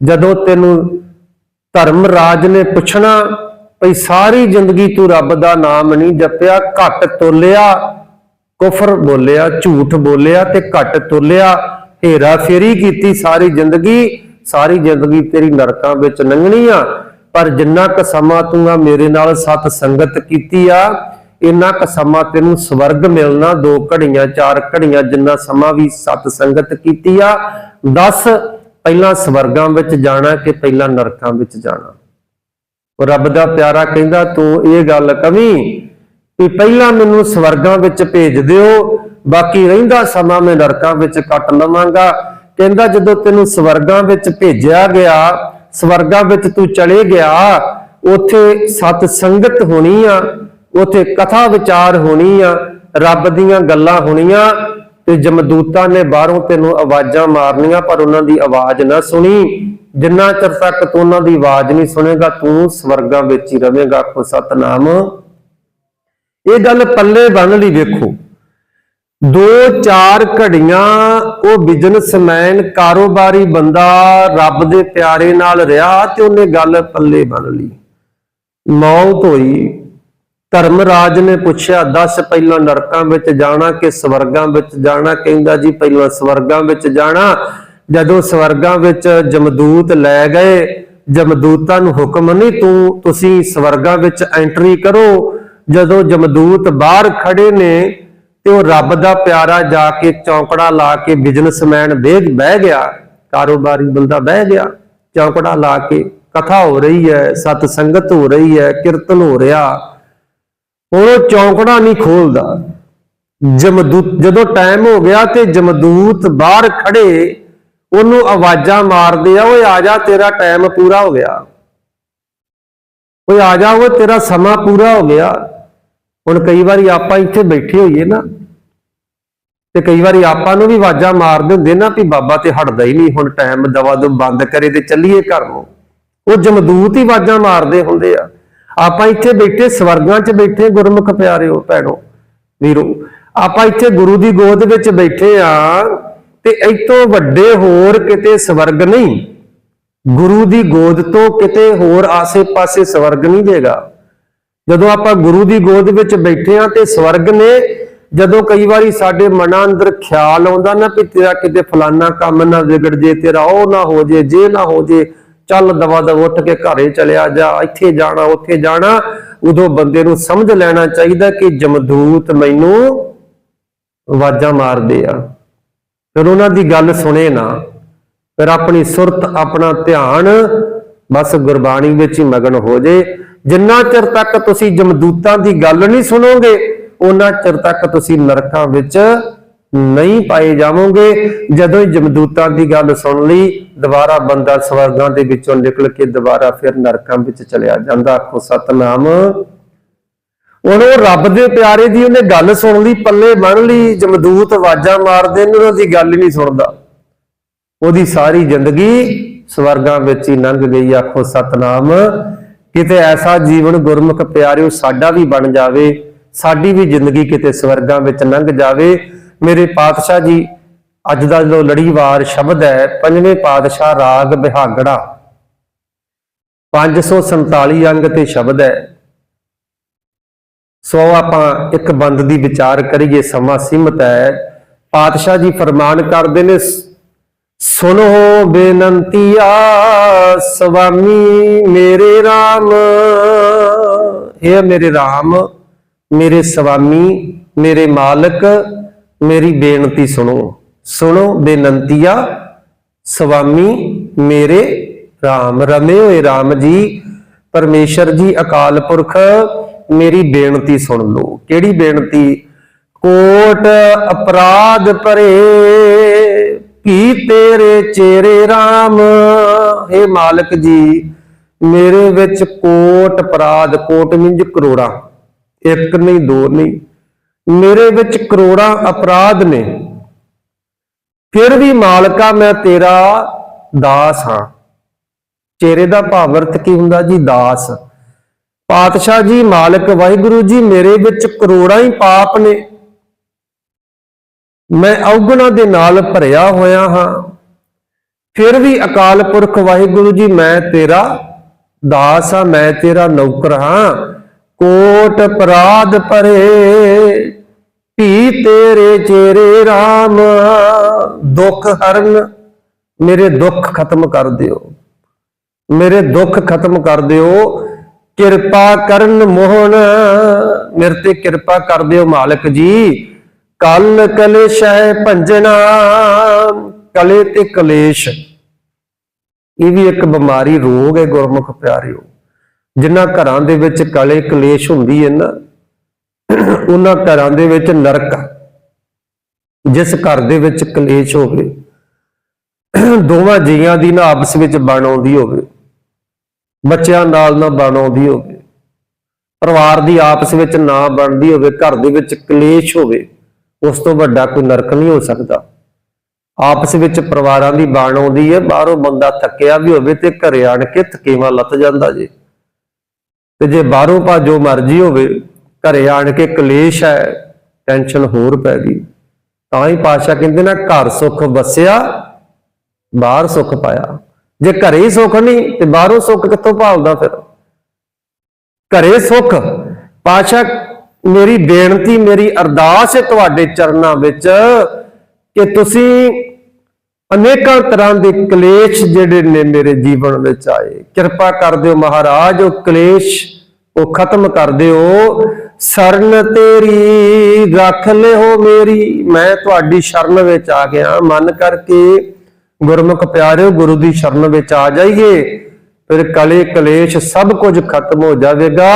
ਜਦੋਂ ਤੈਨੂੰ ਧਰਮ ਰਾਜ ਨੇ ਪੁੱਛਣਾ ਭਈ ਸਾਰੀ ਜ਼ਿੰਦਗੀ ਤੂੰ ਰੱਬ ਦਾ ਨਾਮ ਨਹੀਂ ਜਪਿਆ, ਘੱਟ ਤੋਲਿਆ, ਕੁਫਰ ਬੋਲਿਆ, ਝੂਠ ਬੋਲਿਆ ਤੇ ਘੱਟ ਤੋਲਿਆ, ਹੇਰਾ ਫੇਰੀ ਕੀਤੀ ਸਾਰੀ ਜ਼ਿੰਦਗੀ ਸਾਰੀ ਜ਼ਿੰਦਗੀ ਤੇਰੀ ਨਰਕਾਂ ਵਿੱਚ ਲੰਘਣੀ ਆ। ਪਰ ਜਿੰਨਾ ਕ ਸਮਾਂ ਤੂੰ ਆ ਮੇਰੇ ਨਾਲ ਸਤ ਸੰਗਤ ਕੀਤੀ ਆ ਇੰਨਾ ਕ ਸਮਾਂ ਤੈਨੂੰ ਸਵਰਗ ਮਿਲਣਾ, ਦੋ ਘੜੀਆਂ, ਚਾਰ ਘੜੀਆਂ, ਜਿੰਨਾ ਸਮਾਂ ਵੀ ਸਤ ਸੰਗਤ ਕੀਤੀ ਆ 10 ਪਹਿਲਾਂ ਸਵਰਗਾਂ ਵਿੱਚ ਜਾਣਾ ਕਿ ਪਹਿਲਾਂ ਨਰਕਾਂ ਵਿੱਚ ਜਾਣਾ? ਉਹ ਰੱਬ ਦਾ ਪਿਆਰਾ ਕਹਿੰਦਾ, ਤੂੰ ਇਹ ਗੱਲ ਕਵੀ ਵੀ ਪਹਿਲਾਂ ਮੈਨੂੰ ਸਵਰਗਾਂ ਵਿੱਚ ਭੇਜ ਦਿਓ, ਬਾਕੀ ਰਹਿੰਦਾ ਸਮਾਂ ਮੈਂ ਨਰਕਾਂ ਵਿੱਚ ਕੱਟ ਲਵਾਂਗਾ। ਕਹਿੰਦਾ, ਜਦੋਂ ਤੈਨੂੰ ਸਵਰਗਾਂ ਵਿੱਚ ਭੇਜਿਆ ਗਿਆ, ਸਵਰਗਾਂ ਵਿੱਚ ਤੂੰ ਚਲੇ ਗਿਆ, ਉੱਥੇ ਸਤ ਸੰਗਤ ਹੋਣੀ ਆ ਉੱਥੇ ਕਥਾ ਵਿਚਾਰ ਹੋਣੀ ਆ ਰੱਬ ਦੀਆਂ ਗੱਲਾਂ ਹੋਣੀਆਂ ਤੇ ਜਮਦੂਤਾਂ ਨੇ ਬਾਹਰੋਂ ਤੈਨੂੰ ਆਵਾਜ਼ਾਂ ਮਾਰਨੀਆਂ ਪਰ ਉਹਨਾਂ ਦੀ ਆਵਾਜ਼ ਨਾ ਸੁਣੀ। ਜਿੰਨਾ ਚਿਰ ਤੱਕ ਤੂੰ ਉਹਨਾਂ ਦੀ ਆਵਾਜ਼ ਨਹੀਂ ਸੁਣੇਗਾ, ਤੂੰ ਸਵਰਗਾਂ ਵਿੱਚ ਹੀ ਰਵੇਂਗਾ ਆਖੋ, ਸਤਨਾਮ। ਇਹ ਗੱਲ ਪੱਲੇ ਬੰਨ ਲਈ ਵੇਖੋ। ਦੋ ਚਾਰ ਘੜੀਆਂ ਉਹ ਬਿਜ਼ਨਸਮੈਨ ਕਾਰੋਬਾਰੀ ਬੰਦਾ ਰੱਬ ਦੇ ਪਿਆਰੇ ਨਾਲ ਰਿਹਾ ਤੇ ਉਹਨੇ ਗੱਲ ਪੱਲੇ ਬੰਨ ਲਈ। ਮੌਤ ਹੋਈ। ਧਰਮਰਾਜ ਨੇ ਪੁੱਛਿਆ, ਦੱਸ ਪਹਿਲਾਂ ਨਰਕਾਂ ਵਿੱਚ ਜਾਣਾ ਕਿ ਸਵਰਗਾਂ ਵਿੱਚ ਜਾਣਾ? ਕਹਿੰਦਾ ਜੀ, ਪਹਿਲਾਂ ਸਵਰਗਾਂ ਵਿੱਚ ਜਾਣਾ। ਜਦੋਂ ਸਵਰਗਾਂ ਵਿੱਚ ਜਮਦੂਤ ਲੈ ਗਏ, ਜਮਦੂਤਾਂ ਨੂੰ ਹੁਕਮ ਨਹੀਂ ਤੂੰ, ਤੁਸੀਂ ਸਵਰਗਾਂ ਵਿੱਚ ਐਂਟਰੀ ਕਰੋ। ਜਦੋਂ ਜਮਦੂਤ ਬਾਹਰ ਖੜੇ ਨੇ, ਤੇ ਉਹ ਰੱਬ ਦਾ ਪਿਆਰਾ ਜਾ ਕੇ ਚੌਂਕੜਾ ਲਾ ਕੇ ਬਿਜ਼ਨਸਮੈਨ ਬਹਿ ਬਹਿ ਗਿਆ। ਕਾਰੋਬਾਰੀ ਬੰਦਾ ਬਹਿ ਗਿਆ। ਚੌਂਕੜਾ ਲਾ ਕੇ ਕਥਾ ਹੋ ਰਹੀ ਹੈ, ਸਤ ਸੰਗਤ ਹੋ ਰਹੀ ਹੈ, ਕੀਰਤਨ ਹੋ ਰਿਹਾ। ਹੁਣ ਉਹ ਚੌਂਕੜਾ ਨਹੀਂ ਖੋਲਦਾ। ਜਮਦੂਤ ਜਦੋਂ ਟਾਈਮ ਹੋ ਗਿਆ ਤੇ ਜਮਦੂਤ ਬਾਹਰ ਖੜੇ, ਉਹਨੂੰ ਆਵਾਜ਼ਾਂ ਮਾਰਦੇ ਆ, ਓਏ ਆ ਜਾ, ਤੇਰਾ ਟਾਈਮ ਪੂਰਾ ਹੋ ਗਿਆ। ਓਏ ਆ ਜਾ, ਓਏ, ਤੇਰਾ ਸਮਾਂ ਪੂਰਾ ਹੋ ਗਿਆ। ਹੁਣ ਕਈ ਵਾਰੀ ਆਪਾਂ ਇੱਥੇ ਬੈਠੇ ਹੋਈਏ ਨਾ, ਤੇ ਕਈ ਵਾਰੀ ਆਪਾਂ ਨੂੰ ਵੀ ਆਵਾਜ਼ਾਂ ਮਾਰਦੇ ਹੁੰਦੇ ਨਾ ਵੀ ਬਾਬਾ ਤੇ ਹਟਦਾ ਹੀ ਨਹੀਂ, ਹੁਣ ਟਾਈਮ ਦਵਾ ਦੋ ਬੰਦ ਕਰੇ ਤੇ ਚੱਲੀਏ ਘਰ ਨੂੰ। ਉਹ ਜਮਦੂਤ ਹੀ ਆਵਾਜ਼ਾਂ ਮਾਰਦੇ ਹੁੰਦੇ ਆ। ਆਪਾਂ ਇੱਥੇ ਬੈਠੇ, ਸਵਰਗਾਂ 'ਚ ਬੈਠੇ, ਗੁਰਮੁਖ ਪਿਆਰਿਓ, ਭੈਣੋ, ਵੀਰੋ, ਆਪਾਂ ਇੱਥੇ ਗੁਰੂ ਦੀ ਗੋਦ ਵਿੱਚ ਬੈਠੇ ਆ ਤੇ ਇਤੋਂ ਵੱਡੇ ਹੋਰ ਕਿਤੇ ਸਵਰਗ ਨਹੀਂ। ਗੁਰੂ ਦੀ ਗੋਦ ਤੋਂ ਕਿਤੇ ਹੋਰ ਆਸੇ-ਪਾਸੇ ਸਵਰਗ ਨਹੀਂ ਦੇਗਾ ਜਦੋਂ ਆਪਾਂ ਗੁਰੂ ਦੀ ਗੋਦ ਵਿੱਚ ਬੈਠੇ ਆ ਤੇ ਸਵਰਗ ਨੇ, ਜਦੋਂ ਕਈ ਵਾਰੀ ਸਾਡੇ ਮਨਾਂ ਅੰਦਰ ਖਿਆਲ ਆਉਂਦਾ ਨਾ ਵੀ ਤੇਰਾ ਕਿਤੇ ਫਲਾਨਾ ਕੰਮ ਨਾ ਵਿਗੜ ਜੇ, ਤੇਰਾ ਉਹ ਨਾ ਹੋ ਜੇ ਜੇ ਨਾ ਹੋ ਜੇ ਚੱਲ ਦਵਾ ਦਵ ਉੱਠ ਕੇ ਘਰੇ ਚਲਿਆ ਜਾ, ਇੱਥੇ ਜਾਣਾ, ਉੱਥੇ ਜਾਣਾ, ਉਦੋਂ ਬੰਦੇ ਨੂੰ ਸਮਝ ਲੈਣਾ ਚਾਹੀਦਾ ਕਿ ਜਮਦੂਤ ਮੈਨੂੰ ਆਵਾਜ਼ਾਂ ਮਾਰਦੇ ਆ। ਫਿਰ ਉਹਨਾਂ ਦੀ ਗੱਲ ਸੁਣੇ ਨਾ, ਫਿਰ ਆਪਣੀ ਸੁਰਤ, ਆਪਣਾ ਧਿਆਨ ਬਸ ਗੁਰਬਾਣੀ ਵਿੱਚ ਹੀ ਮਗਨ ਹੋ ਜੇ। ਜਿੰਨਾ ਚਿਰ ਤੱਕ ਤੁਸੀਂ ਜਮਦੂਤਾਂ ਦੀ ਗੱਲ ਨਹੀਂ ਸੁਣੋਗੇ ਉਹਨਾਂ ਚਿਰ ਤੱਕ ਤੁਸੀਂ ਨਰਕਾਂ ਵਿੱਚ ਨਹੀਂ ਪਾਏ ਜਾਵੋਗੇ। ਜਦੋਂ ਹੀ ਜਮਦੂਤਾਂ ਦੀ ਗੱਲ ਸੁਣ ਲਈ, ਦੁਬਾਰਾ ਬੰਦਾ ਸਵਰਗਾਂ ਦੇ ਵਿੱਚੋਂ ਨਿਕਲ ਕੇ ਦੁਬਾਰਾ ਫਿਰ ਨਰਕਾਂ ਵਿੱਚ ਚਲਿਆ ਜਾਂਦਾ। ਆਖੋ, ਸਤਨਾਮ। ਉਹਨੂੰ ਰੱਬ ਦੇ ਪਿਆਰੇ ਦੀ ਉਹਨੇ ਗੱਲ ਸੁਣ ਲਈ, ਪੱਲੇ ਬੰਨ ਲਈ, ਜਮਦੂਤ ਆਵਾਜ਼ਾਂ ਮਾਰਦੇ ਨੇ ਦੀ ਗੱਲ ਹੀ ਨਹੀਂ ਸੁਣਦਾ। ਉਹਦੀ ਸਾਰੀ ਜ਼ਿੰਦਗੀ ਸਵਰਗਾਂ ਵਿੱਚ ਹੀ ਲੰਘ ਗਈ। ਆਖੋ, ਸਤਨਾਮ। ਕਿਤੇ ਐਸਾ ਜੀਵਨ ਗੁਰਮੁਖ ਪਿਆਰਿਓ ਸਾਡਾ ਵੀ ਬਣ ਜਾਵੇ, ਸਾਡੀ ਵੀ ਜ਼ਿੰਦਗੀ ਕਿਤੇ ਸਵਰਗਾਂ ਵਿੱਚ ਲੰਘ ਜਾਵੇ ਮੇਰੇ ਪਾਤਸ਼ਾਹ ਜੀ, ਅੱਜ ਦਾ ਜੋ ਲੜੀਵਾਰ ਸ਼ਬਦ ਹੈ, ਪੰਜਵੇਂ ਪਾਤਸ਼ਾਹ ਰਾਗ ਬਿਹਾਗੜਾ। 547 ਅੰਗ ਤੇ ਸ਼ਬਦ ਹੈ। ਸੋ ਆਪਾਂ ਇੱਕ ਬੰਦ ਦੀ ਵਿਚਾਰ ਕਰੀਏ, ਸਮਾਂ ਸੀਮਤ ਹੈ। ਪਾਤਸ਼ਾਹ ਜੀ ਫਰਮਾਨ ਕਰਦੇ ਨੇ ਸੁਨੋ ਬੇਨੰਤੀਆ ਸੁਆਮੀ ਮੇਰੇ RAM ਇਹ ਮੇਰੇ RAM ਮੇਰੇ ਸੁਆਮੀ ਮੇਰੇ ਮਾਲਕ ਮੇਰੀ ਬੇਨਤੀ ਸੁਣੋ। ਸੁਣੋ ਬੇਨੰਤੀਆ ਸੁਆਮੀ ਮੇਰੇ RAM ਰਮੇ ਹੋਏ RAM ਜੀ, ਪਰਮੇਸ਼ਰ ਜੀ ਅਕਾਲ ਪੁਰਖ, ਮੇਰੀ ਬੇਨਤੀ ਸੁਣ ਲਓ। ਕਿਹੜੀ ਬੇਨਤੀ? ਕੋਟ ਅਪਰਾਧ ਭਰੇ, ਕੀ ਤੇਰੇ ਚਿਹਰੇ RAM हे ਮਾਲਕ ਜੀ, ਮੇਰੇ ਵਿੱਚ ਕੋਟ ਅਪਰਾਧ, ਕੋਟ ਮੀਨਜ ਕਰੋੜਾਂ। ਇੱਕ ਨਹੀਂ, ਦੋ ਨਹੀਂ। ਮੇਰੇ ਵਿੱਚ ਕਰੋੜਾਂ ਅਪਰਾਧ ਨੇ। ਫਿਰ ਵੀ ਮਾਲਕਾ, ਮੈਂ ਤੇਰਾ ਦਾਸ ਹਾਂ। ਚਿਹਰੇ ਦਾ ਭਾਵ ਅਰਥ ਕੀ ਹੁੰਦਾ ਜੀ? ਦਾਸ। ਪਾਤਸ਼ਾਹ ਜੀ, ਮਾਲਕ, ਵਾਹਿਗੁਰੂ ਜੀ, ਮੇਰੇ ਵਿੱਚ ਕਰੋੜਾਂ ਹੀ ਪਾਪ ਨੇ। ਮੈਂ ਔਗਣਾ ਦੇ ਨਾਲ ਭਰਿਆ ਹੋਇਆ ਹਾਂ। ਫਿਰ ਵੀ ਅਕਾਲ ਪੁਰਖ, ਵਾਹਿਗੁਰੂ ਜੀ, ਮੈਂ ਤੇਰਾ ਦਾਸ ਹਾਂ, ਮੈਂ ਤੇਰਾ ਨੌਕਰ ਹਾਂ। ਕੋਟ ਅਪਰਾਧ ਭਰੇ ਭੀ ਤੇਰੇ ਚਿਹਰੇ RAM ਦੁੱਖ ਹਰਨ, ਮੇਰੇ ਦੁੱਖ ਖਤਮ ਕਰ ਦਿਓ। ਮੇਰੇ ਦੁੱਖ ਖਤਮ ਕਰ ਦਿਓ। ਕਿਰਪਾ ਕਰਨ ਮੋਹਨ, ਮੇਰੇ ਤੇ ਕਿਰਪਾ ਕਰ ਦਿਓ ਮਾਲਕ ਜੀ। ਕਲ ਕਲੇਸ਼ ਹੈ ਭੰਜਣਾ, ਕਲੇ ਤੇ ਕਲੇਸ਼। ਇਹ ਵੀ ਇੱਕ ਬਿਮਾਰੀ ਰੋਗ ਹੈ ਗੁਰਮੁਖ ਪਿਆਰਿਓ। ਜਿਨ੍ਹਾਂ ਘਰਾਂ ਦੇ ਵਿੱਚ ਕਲੇ ਕਲੇਸ਼ ਹੁੰਦੀ ਹੈ ਨਾ, ਉਹਨਾਂ ਘਰਾਂ ਦੇ ਵਿੱਚ ਨਰਕ ਜਿਸ ਘਰ ਦੇ ਵਿੱਚ ਕਲੇਸ਼ ਹੋਵੇ, ਦੋਵਾਂ ਜੀਆਂ ਦੀ ਨਾ ਆਪਸ ਵਿੱਚ ਬਣ ਆਉਂਦੀ ਹੋਵੇ, ਬੱਚਿਆਂ ਨਾਲ ਨਾ ਬਣ ਆਉਂਦੀ ਹੋਵੇ, ਪਰਿਵਾਰ ਦੀ ਆਪਸ ਵਿੱਚ ਨਾ ਬਣਦੀ ਹੋਵੇ, ਘਰ ਦੇ ਵਿੱਚ ਕਲੇਸ਼ ਹੋਵੇ, ਉਸ ਤੋਂ ਵੱਡਾ ਕੋਈ ਨਰਕ ਨਹੀਂ ਹੋ ਸਕਦਾ। ਆਪਸ ਵਿੱਚ ਪਰਿਵਾਰਾਂ ਦੀ ਬਾਣ ਆਉਂਦੀ ਹੈ, ਬਾਹਰੋਂ ਬੰਦਾ ਥੱਕਿਆ ਵੀ ਹੋਵੇ ਤੇ ਘਰੇ ਆਣ ਕੇ ਥਕੇਵਾ ਲੱਤ ਜਾਂਦਾ ਜੀ। ਤੇ ਜੇ ਬਾਹਰੋਂ ਭਾ ਜੋ ਮਰਜ਼ੀ ਹੋਵੇ, ਘਰੇ ਆਣ ਕੇ ਕਲੇਸ਼ ਹੈ ਟੈਨਸ਼ਨ ਹੋਰ ਪੈ ਗਈ। ਤਾਂ ਹੀ ਪਾਸ਼ਾ ਕਹਿੰਦੇ ਨਾ, ਘਰ ਸੁੱਖ ਵਸਿਆ, ਬਾਹਰ ਸੁੱਖ ਪਾਇਆ। ਜੇ ਘਰੇ ਹੀ ਸੁੱਖ ਨਹੀਂ, ਤੇ ਬਾਹਰੋਂ ਸੁੱਖ ਕਿੱਥੋਂ ਭਾਲਦਾ ਫਿਰ? ਘਰੇ ਸੁੱਖ ਪਾਸ਼ਾ ਮੇਰੀ ਬੇਨਤੀ, ਮੇਰੀ ਅਰਦਾਸ ਹੈ ਤੁਹਾਡੇ ਚਰਨਾਂ ਵਿੱਚ ਕਿ ਤੁਸੀਂ ਅਨੇਕਾਂ ਤਰ੍ਹਾਂ ਦੇ ਕਲੇਸ਼ ਜਿਹੜੇ ਨੇ ਮੇਰੇ ਜੀਵਨ ਵਿੱਚ ਆਏ। ਕਿਰਪਾ ਕਰ ਦਿਓ ਮਹਾਰਾਜ, ਉਹ ਕਲੇਸ਼ ਉਹ ਖਤਮ ਕਰ ਦਿਓ। ਸ਼ਰਨ ਤੇਰੀ ਰੱਖ ਲਿਓ ਮੇਰੀ, ਮੈਂ ਤੁਹਾਡੀ ਸ਼ਰਨ ਵਿੱਚ ਆ ਗਿਆ। ਮਨ ਕਰਕੇ ਗੁਰਮੁਖ ਪਿਆਰਿਓ, ਗੁਰੂ ਦੀ ਸ਼ਰਨ ਵਿੱਚ ਆ ਜਾਈਏ। ਫਿਰ ਕਲੇ ਕਲੇਸ਼ ਸਭ ਕੁਝ ਖਤਮ ਹੋ ਜਾਵੇਗਾ,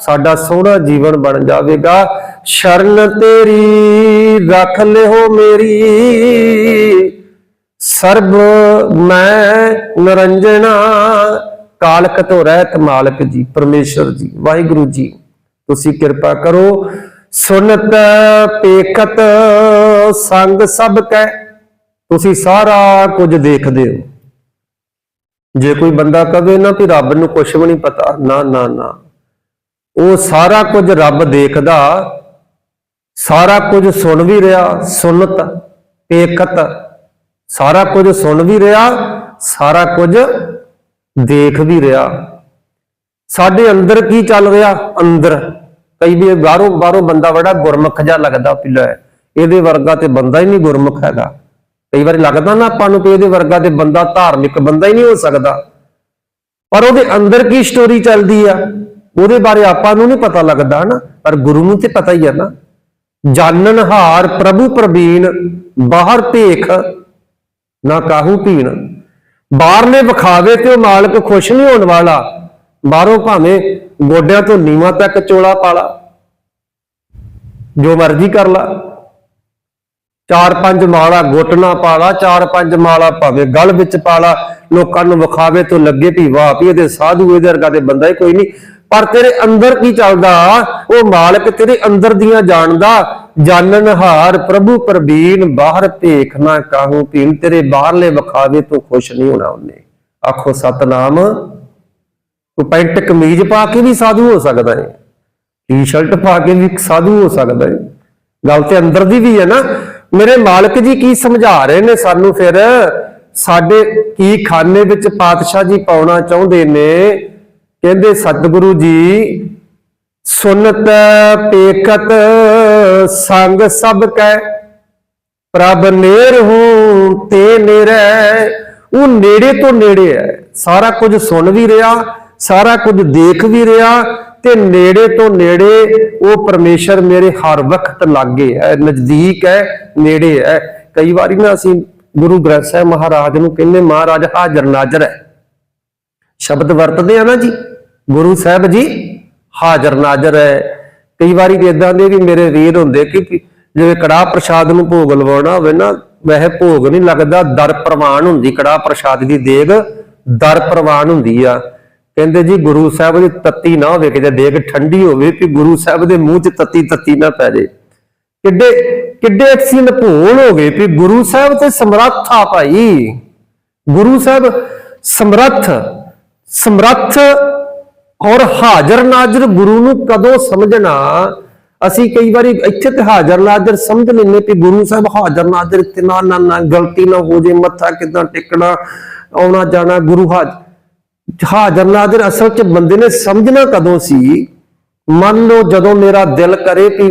ਸਾਡਾ ਸੋਹਣਾ ਜੀਵਨ ਬਣ ਜਾਵੇਗਾ। ਸ਼ਰਨ ਤੇਰੀ ਰੱਖ ਲਿਓ ਮੇਰੀ ਸਰਬ ਮੈਂ ਨਿਰੰਜਨਾ ਕਾਲਕ ਤੋਂ ਰਹਿਤ ਮਾਲਕ ਜੀ ਪਰਮੇਸ਼ਰ ਜੀ, ਵਾਹਿਗੁਰੂ ਜੀ, ਤੁਸੀਂ ਕਿਰਪਾ ਕਰੋ, ਸੁਨਤ ਪੇਖਤ ਸੰਗ ਸਭ ਕੈ, ਤੁਸੀਂ ਸਾਰਾ ਕੁਝ ਦੇਖਦੇ ਹੋ। ਜੇ ਕੋਈ ਬੰਦਾ ਕਵੇ ਨਾ ਵੀ ਰੱਬ ਨੂੰ ਕੁਝ ਵੀ ਨਹੀਂ ਪਤਾ, ਨਾ ਨਾ ਨਾ। ਉਹ ਸਾਰਾ ਕੁਝ ਰੱਬ ਦੇਖਦਾ, ਸਾਰਾ ਕੁਝ ਸੁਣ ਵੀ ਰਿਹਾ, ਸੁਨਤ, ਪੇਖਤ ਸਾਰਾ ਕੁਝ ਸੁਣ ਵੀ ਰਿਹਾ, ਸਾਰਾ ਕੁਝ ਦੇਖ ਵੀ ਰਿਹਾ। ਸਾਡੇ ਅੰਦਰ ਕੀ ਚੱਲ ਰਿਹਾ? ਅੰਦਰ। ਕਈ ਵੀ ਬਾਹਰੋਂ ਬਾਹਰੋਂ ਬੰਦਾ ਬੜਾ ਗੁਰਮੁਖ ਜਿਹਾ ਲੱਗਦਾ ਪਿਲਾ ਇਹਦੇ ਵਰਗਾ ਤੇ ਬੰਦਾ ਹੀ ਨਹੀਂ ਗੁਰਮੁਖ ਹੈਗਾ। ਕਈ ਵਾਰੀ ਲੱਗਦਾ ਨਾ ਆਪਾਂ ਨੂੰ ਕਿ ਇਹਦੇ ਵਰਗਾ ਤੇ ਬੰਦਾ ਧਾਰਮਿਕ ਬੰਦਾ ਹੀ ਨਹੀਂ ਹੋ ਸਕਦਾ। ਪਰ ਉਹਦੇ ਅੰਦਰ ਕੀ ਸਟੋਰੀ ਚੱਲਦੀ ਆ? ਉਹਦੇ ਬਾਰੇ ਆਪਾਂ ਨੂੰ ਨਹੀਂ ਪਤਾ ਲੱਗਦਾ ਨਾ। ਪਰ ਗੁਰੂ ਨੂੰ ਤੇ ਪਤਾ ਹੀ ਆ ਨਾ। ਜਾਣਨ ਹਾਰ ਪ੍ਰਭੂ ਪ੍ਰਬੀਨ ਬਾਹਰ ਭੇਖ ਨਾ ਕਾਹੂ ਪੀਣ ਬਾਹਰਲੇ ਵਿਖਾਵੇ ਤੇ ਉਹ ਮਾਲਕ ਖੁਸ਼ ਨਹੀਂ ਹੋਣ ਵਾਲਾ। ਬਾਹਰੋਂ ਭਾਵੇਂ ਗੋਡਿਆਂ ਤੋਂ ਨੀਵਾਂ ਤੱਕ ਚੋਲਾ ਪਾਲਾ। ਜੋ ਮਰਜ਼ੀ ਕਰ ਲਾ। ਚਾਰ ਪੰਜ ਮਾਲਾ ਘੁੱਟਣਾ ਪਾਲਾ, ਚਾਰ ਪੰਜ ਮਾਲਾ ਭਾਵੇਂ ਗਲ ਵਿੱਚ ਪਾਲਾ। ਲੋਕਾਂ ਨੂੰ ਵਿਖਾਵੇ ਤੋਂ ਲੱਗੇ ਵੀ ਵਾਹ ਵੀ ਇਹਦੇ ਸਾਧੂ, ਇਹਦੇ ਵਰਗਾ ਤੇ ਬੰਦਾ ਹੀ ਕੋਈ ਨਹੀਂ। ਪਰ ਤੇਰੇ ਅੰਦਰ ਕੀ ਚੱਲਦਾ? ਉਹ ਮਾਲਕ ਤੇਰੇ ਅੰਦਰ ਦੀਆਂ ਜਾਣਦਾ ਜਾਣਨ ਹਾਰ ਪ੍ਰਭੂ ਪ੍ਰਬੀਨ ਬਾਹਰ ਭੇਖ ਨਾ ਕਾਹੂ ਪੀਣ ਤੇਰੇ ਬਾਹਰਲੇ ਵਿਖਾਵੇ ਤੋਂ ਖੁਸ਼ ਨਹੀਂ ਹੋਣਾ ਉਹਨੇ। ਆਖੋ, ਸਤਨਾਮ ਕੋਈ ਪੈਂਟ ਕਮੀਜ਼ ਪਾ ਕੇ ਵੀ ਸਾਧੂ ਹੋ ਸਕਦਾ ਹੈ ਟੀ-ਸ਼ਰਟ ਪਾ ਕੇ ਵੀ ਸਾਧੂ ਹੋ ਸਕਦਾ ਹੈ ਗੱਲ ਤੇ ਅੰਦਰ ਦੀ ਵੀ ਹੈ ਨਾ। ਮੇਰੇ ਮਾਲਕ ਜੀ ਕੀ ਸਮਝਾ ਰਹੇ ਨੇ ਸਾਨੂੰ ਫਿਰ? ਸਾਡੇ ਕੀ ਖਾਨੇ ਵਿੱਚ ਪਾਤਸ਼ਾਹ ਜੀ ਪਾਉਣਾ ਚਾਹੁੰਦੇ ਨੇ? ਕਹਿੰਦੇ ਸਤਿਗੁਰੂ ਜੀ, ਸੁਨਤ ਪੇਖਤ ਸੰਗ ਸਭ ਕੈ, ਪ੍ਰਭ ਨੇਰ ਹੂੰ ਤੇ ਨੇਰੇ, ਉਹ ਨੇੜੇ ਤੋਂ ਨੇੜੇ ਹੈ ਸਾਰਾ ਕੁਝ ਸੁਣ ਵੀ ਰਿਹਾ, ਸਾਰਾ ਕੁਝ ਦੇਖ ਵੀ ਰਿਹਾ ਤੇ ਨੇੜੇ ਤੋਂ ਨੇੜੇ ਉਹ ਪਰਮੇਸ਼ਰ ਮੇਰੇ ਹਰ ਵਕਤ ਲਾਗੇ ਹੈ ਨਜ਼ਦੀਕ ਹੈ ਨੇੜੇ ਹੈ ਕਈ ਵਾਰੀ ਨਾ ਅਸੀਂ ਗੁਰੂ ਗ੍ਰੰਥ ਸਾਹਿਬ ਮਹਾਰਾਜ ਨੂੰ ਕਹਿੰਦੇ, ਮਹਾਰਾਜ ਹਾਜ਼ਰ ਨਾਜ਼ਰ ਹੈ ਸ਼ਬਦ ਵਰਤਦੇ ਆ ਨਾ ਜੀ। ਗੁਰੂ ਸਾਹਿਬ ਜੀ ਹਾਜ਼ਰ ਨਾਜ਼ਰ ਹੈ। ਕਈ ਵਾਰੀ ਤੇ ਇਦਾਂ ਦੇ ਵੀ ਮੇਰੇ ਵੀਰ ਹੁੰਦੇ ਕਿ ਜਿਵੇਂ ਕੜਾਹ ਪ੍ਰਸ਼ਾਦ ਨੂੰ ਭੋਗ ਲਵਾਉਣਾ ਹੋਵੇ ਨਾ ਵੈਸੇ ਭੋਗ ਨਹੀਂ ਲੱਗਦਾ, ਦਰ ਪ੍ਰਵਾਨ ਹੁੰਦੀ, ਕੜਾਹ ਪ੍ਰਸ਼ਾਦ ਦੀ ਦੇਗ ਦਰ ਪ੍ਰਵਾਨ ਹੁੰਦੀ ਆ। ਕਹਿੰਦੇ ਜੀ ਗੁਰੂ ਸਾਹਿਬ ਦੀ ਤੱਤੀ ਨਾ ਹੋਵੇ ਕਿ ਜੇ ਦੇਗ ਠੰਡੀ ਹੋਵੇ ਕਿ ਗੁਰੂ ਸਾਹਿਬ ਦੇ ਮੂੰਹ 'ਚ ਤੱਤੀ ਤੱਤੀ ਨਾ ਪੈ ਜੇ। ਕਿੱਡੇ ਕਿੱਡੇ ਅਸੀਂ ਨਭੂਣ ਹੋ ਗਏ ਵੀ ਗੁਰੂ ਸਾਹਿਬ ਤੇ ਸਮਰੱਥ ਆ ਭਾਈ। ਗੁਰੂ ਸਾਹਿਬ ਸਮਰੱਥ ਸਮਰੱਥ ਔਰ ਹਾਜ਼ਰ ਨਾਜ਼ਰ ਗੁਰੂ ਨੂੰ ਕਦੋਂ ਸਮਝਣਾ? ਅਸੀਂ ਕਈ ਵਾਰੀ ਇੱਥੇ ਤੇ ਹਾਜ਼ਰ ਨਾਜ਼ਰ ਸਮਝ ਲੈਂਦੇ ਕਿ ਗੁਰੂ ਸਾਹਿਬ ਹਾਜ਼ਰ ਨਾਜ਼ਰ ਇੱਥੇ ਨਾ ਨਾ ਨਾ, ਗਲਤੀ ਨਾ ਹੋ ਜੇ, ਮੱਥਾ ਕਿਦਾਂ ਟੇਕਣਾ, ਆਉਣਾ, ਜਾਣਾ, ਗੁਰੂ ਹਾਜ਼ਰ ਹਾਜ਼ਰ ਨਾਜ਼ਰ ਅਸਲ 'ਚ ਬੰਦੇ ਨੇ ਸਮਝਣਾ ਕਦੋਂ ਸੀ? ਮੰਨ ਲਓ ਜਦੋਂ ਮੇਰਾ ਦਿਲ ਕਰੇ ਕਿ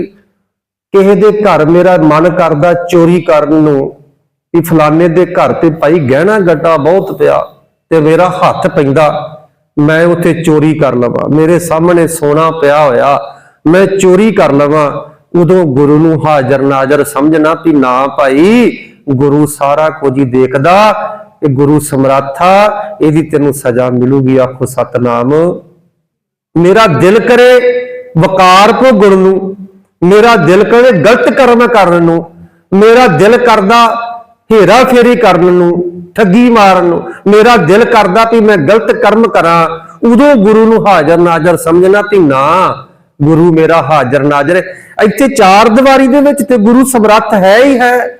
ਕਿਸੇ ਦੇ ਘਰ ਮੇਰਾ ਮਨ ਕਰਦਾ ਚੋਰੀ ਕਰਨ ਨੂੰ, ਵੀ ਫਲਾਣੇ ਦੇ ਘਰ ਤੇ ਭਾਈ ਗਹਿਣਾ ਗੱਟਾ ਬਹੁਤ ਪਿਆ ਤੇ ਮੇਰਾ ਹੱਥ ਪੈਂਦਾ। ਮੈਂ ਉੱਥੇ ਚੋਰੀ ਕਰ ਲਵਾਂ। ਮੇਰੇ ਸਾਹਮਣੇ ਸੋਨਾ ਪਿਆ ਹੋਇਆ, ਮੈਂ ਚੋਰੀ ਕਰ ਲਵਾਂ। ਉਦੋਂ ਗੁਰੂ ਨੂੰ ਹਾਜ਼ਰ ਨਾਜ਼ਰ ਸਮਝਣਾ ਵੀ ਨਾ ਭਾਈ, ਗੁਰੂ ਸਾਰਾ ਕੁਝ ਹੀ ਦੇਖਦਾ, ਇਹ ਗੁਰੂ ਸਮਰਾਥਾ, ਇਹਦੀ ਤੈਨੂੰ ਸਜ਼ਾ ਮਿਲੂਗੀ, ਆਖੋ ਸਤਨਾਮ। ਮੇਰਾ ਦਿਲ ਕਰੇ ਵਕਾਰ ਕੋ ਗੁਣ ਨੂੰ, ਮੇਰਾ ਦਿਲ ਕਰੇ ਗਲਤ ਕਰਮ ਕਰਨ ਨੂੰ, ਮੇਰਾ ਦਿਲ ਕਰਦਾ ਹੇਰਾ ਫੇਰੀ ਕਰਨ ਨੂੰ ਠੱਗੀ ਮਾਰਨ ਨੂੰ। ਮੇਰਾ ਦਿਲ ਕਰਦਾ ਵੀ ਮੈਂ ਗਲਤ ਕਰਮ ਕਰਾਂ। ਉਦੋਂ ਗੁਰੂ ਨੂੰ ਹਾਜ਼ਰ ਨਾਜ਼ਰ ਸਮਝਣਾ ਵੀ ਨਾ, ਗੁਰੂ ਮੇਰਾ ਹਾਜ਼ਰ ਨਾਜ਼ਰ ਇੱਥੇ ਚਾਰ ਦੀਵਾਰੀ ਦੇ ਵਿੱਚ ਤੇ ਗੁਰੂ ਸਮਰੱਥ ਹੈ ਹੀ ਹੈ।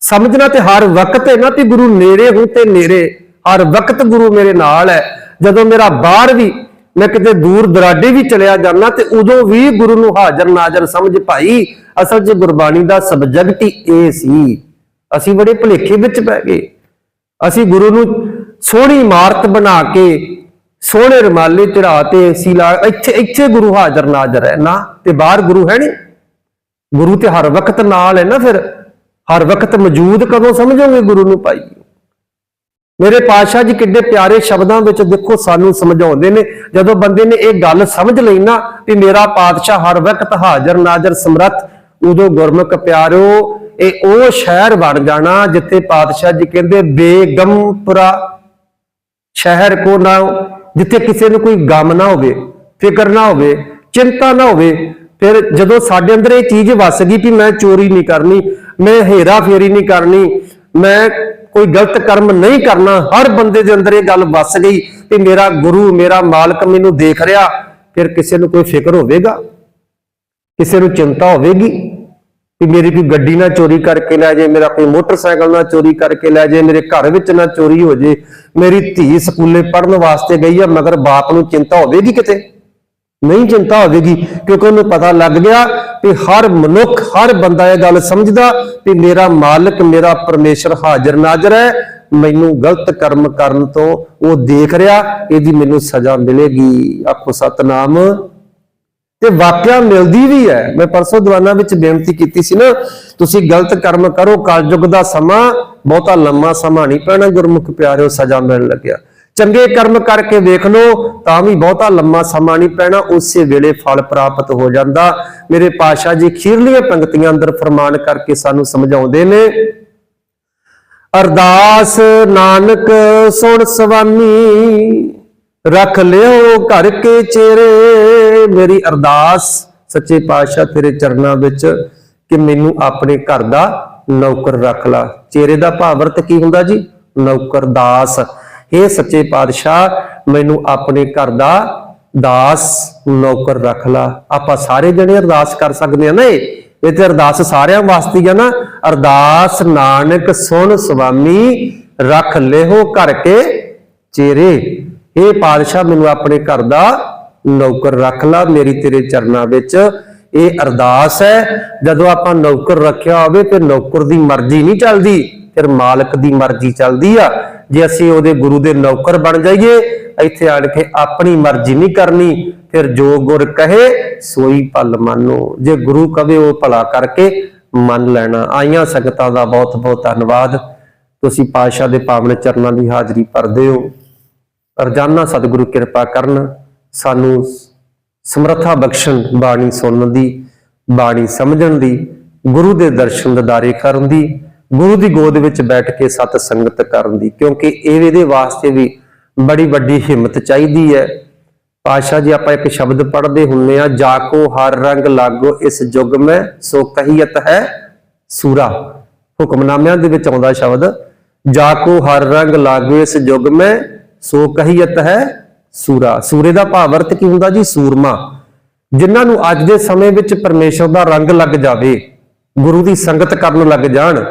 ਸਮਝਣਾ ਤੇ ਹਰ ਵਕਤ ਹੈ ਨਾ ਕਿ ਗੁਰੂ ਨੇੜੇ ਹੋ ਤੇ ਨੇੜੇ। ਹਰ ਵਕਤ ਗੁਰੂ ਮੇਰੇ ਨਾਲ ਹੈ। ਜਦੋਂ ਮੇਰਾ ਬਾਹਰ ਵੀ, ਮੈਂ ਕਿਤੇ ਦੂਰ ਦਰਾਡੇ ਵੀ ਚਲਿਆ ਜਾਂਦਾ ਤੇ ਉਦੋਂ ਵੀ ਗੁਰੂ ਨੂੰ ਹਾਜ਼ਰ ਨਾਜ਼ਰ ਸਮਝ ਭਾਈ ਅਸਲ 'ਚ ਗੁਰਬਾਣੀ ਦਾ ਸਬਜੈਕਟ ਹੀ ਇਹ ਸੀ। ਅਸੀਂ ਬੜੇ ਭੁਲੇਖੇ ਵਿੱਚ ਪੈ ਗਏ। ਅਸੀਂ ਗੁਰੂ ਨੂੰ ਸੋਹਣੀ ਇਮਾਰਤ ਬਣਾ ਕੇ, ਸੋਹਣੇ ਰਮਾਲੇ ਚੜਾ ਤੇ ਅਸੀਂ ਇੱਥੇ ਇੱਥੇ ਗੁਰੂ ਹਾਜ਼ਰ ਨਾਜ਼ਰ ਹੈ ਨਾ, ਤੇ ਬਾਹਰ ਗੁਰੂ ਹੈ ਨਹੀਂ। ਗੁਰੂ ਤੇ ਹਰ ਵਕਤ ਨਾਲ ਹੈ ਨਾ ਫਿਰ, ਹਰ ਵਕਤ ਮੌਜੂਦ ਕਦੋਂ ਸਮਝੋਗੇ ਗੁਰੂ ਨੂੰ ਭਾਈ? ਮੇਰੇ ਪਾਤਸ਼ਾਹ ਜੀ ਕਿੱਡੇ ਪਿਆਰੇ ਸ਼ਬਦਾਂ ਵਿੱਚ ਦੇਖੋ ਸਾਨੂੰ ਸਮਝਾਉਂਦੇ ਨੇ, ਜਦੋਂ ਬੰਦੇ ਨੇ ਇਹ ਗੱਲ ਸਮਝ ਲਈ ਨਾ ਕਿ ਮੇਰਾ ਪਾਤਸ਼ਾਹ ਹਰ ਵਕਤ ਹਾਜ਼ਰ ਨਾਜ਼ਰ ਸਮਰੱਥ, ਉਦੋਂ ਗੁਰਮੁਖ ਪਿਆਰਿਓ ਇਹ ਉਹ ਸ਼ਹਿਰ ਬਣ ਜਾਣਾ ਜਿੱਥੇ ਪਾਤਸ਼ਾਹ ਜੀ ਕਹਿੰਦੇ ਬੇਗਮਪੁਰਾ ਸ਼ਹਿਰ ਕੋ ਨਾ ਜਿੱਥੇ ਕਿਸੇ ਨੂੰ ਕੋਈ ਗਮ ਨਾ ਹੋਵੇ, ਫਿਕਰ ਨਾ ਹੋਵੇ, ਚਿੰਤਾ ਨਾ ਹੋਵੇ। ਫਿਰ ਜਦੋਂ ਸਾਡੇ ਅੰਦਰ ਇਹ ਚੀਜ਼ ਵਸ ਗਈ ਵੀ ਮੈਂ ਚੋਰੀ ਨਹੀਂ ਕਰਨੀ, ਮੈਂ ਹੇਰਾ ਫੇਰੀ ਨਹੀਂ ਕਰਨੀ, ਮੈਂ ਕੋਈ ਗਲਤ ਕਰਮ ਨਹੀਂ ਕਰਨਾ, ਹਰ ਬੰਦੇ ਦੇ ਅੰਦਰ ਇਹ ਗੱਲ ਵਸ ਗਈ ਕਿ ਮੇਰਾ ਗੁਰੂ, ਮੇਰਾ ਮਾਲਕ ਮੈਨੂੰ ਦੇਖ ਰਿਹਾ, ਫਿਰ ਕਿਸੇ ਨੂੰ ਕੋਈ ਫਿਕਰ ਹੋਵੇਗਾ? ਕਿਸੇ ਨੂੰ ਚਿੰਤਾ ਹੋਵੇਗੀ? ਕਿ ਮੇਰੀ ਕੋਈ ਗੱਡੀ ਨਾ ਚੋਰੀ ਕਰਕੇ ਲੈ ਜਾਏ ਮੇਰਾ ਕੋਈ ਮੋਟਰਸਾਈਕਲ ਨਾ ਚੋਰੀ ਕਰਕੇ ਲੈ ਜਾਏ ਮੇਰੇ ਘਰ ਵਿੱਚ ਨਾ ਚੋਰੀ ਹੋ ਜਾਏ ਮੇਰੀ ਧੀ ਸਕੂਲੇ ਪੜਨ ਵਾਸਤੇ ਗਈ ਆ, ਮਗਰ ਬਾਪ ਨੂੰ ਚਿੰਤਾ ਹੋਵੇਗੀ ਕਿਤੇ? ਨਹੀਂ ਚਿੰਤਾ ਹੋਵੇਗੀ, ਕਿਉਂਕਿ ਉਹਨੂੰ ਪਤਾ ਲੱਗ ਗਿਆ ਕਿ ਹਰ ਮਨੁੱਖ, ਹਰ ਬੰਦਾ ਇਹ ਗੱਲ ਸਮਝਦਾ ਕਿ ਮੇਰਾ ਮਾਲਕ, ਮੇਰਾ ਪਰਮੇਸ਼ਰ ਹਾਜ਼ਰ ਨਾਜ਼ਰ ਹੈ, ਮੈਨੂੰ ਗਲਤ ਕਰਮ ਕਰਨ ਤੋਂ ਉਹ ਦੇਖ ਰਿਹਾ, ਇਹਦੀ ਮੈਨੂੰ ਸਜ਼ਾ ਮਿਲੇਗੀ। ਆਖੋ ਸਤਨਾਮ। ਤੇ ਵਾਕਿਆ ਮਿਲਦੀ ਵੀ ਹੈ। ਮੈਂ ਪਰਸੋਂ ਦੀਵਾਨਾ ਵਿੱਚ ਬੇਨਤੀ ਕੀਤੀ ਸੀ ਨਾ, ਤੁਸੀਂ ਗਲਤ ਕਰਮ ਕਰੋ ਕਲਯੁਗ ਦਾ ਸਮਾਂ ਬਹੁਤਾ ਲੰਮਾ ਸਮਾਂ ਨਹੀਂ ਪੈਣਾ, ਗੁਰਮੁਖ ਪਿਆਰਿਓ, ਸਜ਼ਾ ਮਿਲਣ ਲੱਗਿਆ। ਚੰਗੇ ਕਰਮ ਕਰਕੇ ਵੇਖ ਲਓ, ਤਾਂ ਵੀ ਬਹੁਤਾ ਲੰਮਾ ਸਮਾਂ ਨਹੀਂ ਪੈਣਾ, ਉਸੇ ਵੇਲੇ ਫਲ ਪ੍ਰਾਪਤ ਹੋ ਜਾਂਦਾ। ਮੇਰੇ ਪਾਸ਼ਾ ਜੀ ਖੀਰਲੀਆਂ ਪੰਕਤੀਆਂ ਅੰਦਰ ਫਰਮਾਨ ਕਰਕੇ ਸਾਨੂੰ ਸਮਝਾਉਂਦੇ ਨੇ, ਅਰਦਾਸ ਨਾਨਕ, ਸੁਣ ਸੁਆਮੀ ਰੱਖ ਲਿਓ ਘਰ ਕੇ ਚਿਹਰੇ। ਮੇਰੀ ਅਰਦਾਸ ਸੱਚੇ ਪਾਤਸ਼ਾਹ ਤੇਰੇ ਚਰਨਾਂ ਵਿੱਚ ਕਿ ਮੈਨੂੰ ਆਪਣੇ ਘਰ ਦਾ ਨੌਕਰ ਰੱਖ ਲਾ। ਚਿਹਰੇ ਦਾ ਭਾਵ ਅਰਥ ਕੀ ਹੁੰਦਾ ਜੀ? ਨੌਕਰ ਦਾਸ। ਇਹ ਸੱਚੇ ਪਾਤਸ਼ਾਹ, ਮੈਨੂੰ ਆਪਣੇ ਘਰ ਦਾ ਦਾਸ ਨੌਕਰ ਰੱਖ ਲਾ। ਆਪਾਂ ਸਾਰੇ ਜਣੇ ਅਰਦਾਸ ਕਰ ਸਕਦੇ ਆ ਨਾ ਇਹ? ਇਹ ਤੇ ਅਰਦਾਸ ਸਾਰਿਆਂ ਵਾਸਤੇ ਆ ਨਾ। ਅਰਦਾਸ, ਨਾਨਕ, ਸੁਣ, ਸੁਆਮੀ, ਰੱਖ ਲਿਓ ਘਰ ਕੇ ਚਿਹਰੇ। ਇਹ ਪਾਤਸ਼ਾਹ ਮੈਨੂੰ ਆਪਣੇ ਘਰ ਦਾ ਨੌਕਰ ਰੱਖ ਲਾ, ਮੇਰੀ ਤੇਰੇ ਚਰਨਾਂ ਵਿੱਚ। ਇਹ ਅਰਦਾਸ ਹੈ, ਜਦੋਂ ਆਪਾਂ ਨੌਕਰ ਰੱਖਿਆ ਹੋਵੇ ਤੇ ਨੌਕਰ ਦੀ ਮਰਜ਼ੀ ਨਹੀਂ ਚੱਲਦੀ, ਫਿਰ ਮਾਲਕ ਦੀ ਮਰਜ਼ੀ ਚੱਲਦੀ ਆ। ਜੇ ਅਸੀਂ ਉਹਦੇ ਗੁਰੂ ਦੇ ਨੌਕਰ ਬਣ ਜਾਈਏ, ਇੱਥੇ ਆਣ ਕੇ ਆਪਣੀ ਮਰਜ਼ੀ ਨਹੀਂ ਕਰਨੀ, ਫਿਰ ਜੋ ਗੁਰ ਕਹੇ, ਸੋਈ ਪਲ ਮੰਨੋ। ਜੇ ਗੁਰੂ ਕਵੇ ਉਹ ਭਲਾ ਕਰਕੇ ਮੰਨ ਲੈਣਾ। ਆਈਆਂ ਸੰਗਤਾਂ ਦਾ ਬਹੁਤ ਬਹੁਤ ਧੰਨਵਾਦ। ਤੁਸੀਂ ਪਾਤਸ਼ਾਹ ਦੇ ਪਾਵਨ ਚਰਨਾਂ ਦੀ ਹਾਜ਼ਰੀ ਭਰਦੇ ਹੋ। ਰੋਜ਼ਾਨਾ ਸਤਿਗੁਰੂ ਕਿਰਪਾ ਕਰਨ, ਸਾਨੂੰ ਸਮਰੱਥਾ ਬਖਸ਼ਣ, ਬਾਣੀ ਸੁਣਨ ਦੀ, ਬਾਣੀ ਸਮਝਣ ਦੀ, ਗੁਰੂ ਦੇ ਦਰਸ਼ਨ ਦਿਦਾਰੇ ਕਰਨ ਦੀ, ਗੁਰੂ ਦੀ ਗੋਦ ਵਿੱਚ ਬੈਠ ਕੇ ਸਤ ਸੰਗਤ ਕਰਨ ਦੀ, ਕਿਉਂਕਿ ਇਹ ਇਹਦੇ ਵਾਸਤੇ ਵੀ ਬੜੀ ਵੱਡੀ ਹਿੰਮਤ ਚਾਹੀਦੀ ਹੈ। ਪਾਸ਼ਾ ਜੀ, ਆਪਾਂ ਇੱਕ ਸ਼ਬਦ ਪੜ੍ਹਦੇ ਹੁੰਨੇ ਆ, ਜਾ ਕੋ ਹਰ ਰੰਗ ਲਾਗੋ ਇਸ ਯੁਗ ਮੈਂ, ਸੋ ਕਹੀਅਤ ਹੈ ਸੂਰਾ। ਹੁਕਮਨਾਮਿਆਂ ਦੇ ਵਿੱਚ ਆਉਂਦਾ ਸ਼ਬਦ, ਜਾ ਕੋ ਹਰ ਰੰਗ ਲਾਗੋ ਇਸ ਯੁਗ ਮੈਂ ਸੋ ਕਹੀਤ ਹੈ ਸੂਰਾ। ਸੂਰੇ ਦਾ ਭਾਵ ਅਰਥ ਕੀ ਹੁੰਦਾ ਜੀ? ਸੂਰਮਾ। ਜਿਨ੍ਹਾਂ ਨੂੰ ਅੱਜ ਦੇ ਸਮੇਂ ਵਿੱਚ ਪਰਮੇਸ਼ਰ ਦਾ ਰੰਗ ਲੱਗ ਜਾਵੇ, ਗੁਰੂ ਦੀ ਸੰਗਤ ਕਰਨ ਲੱਗ ਜਾਣ,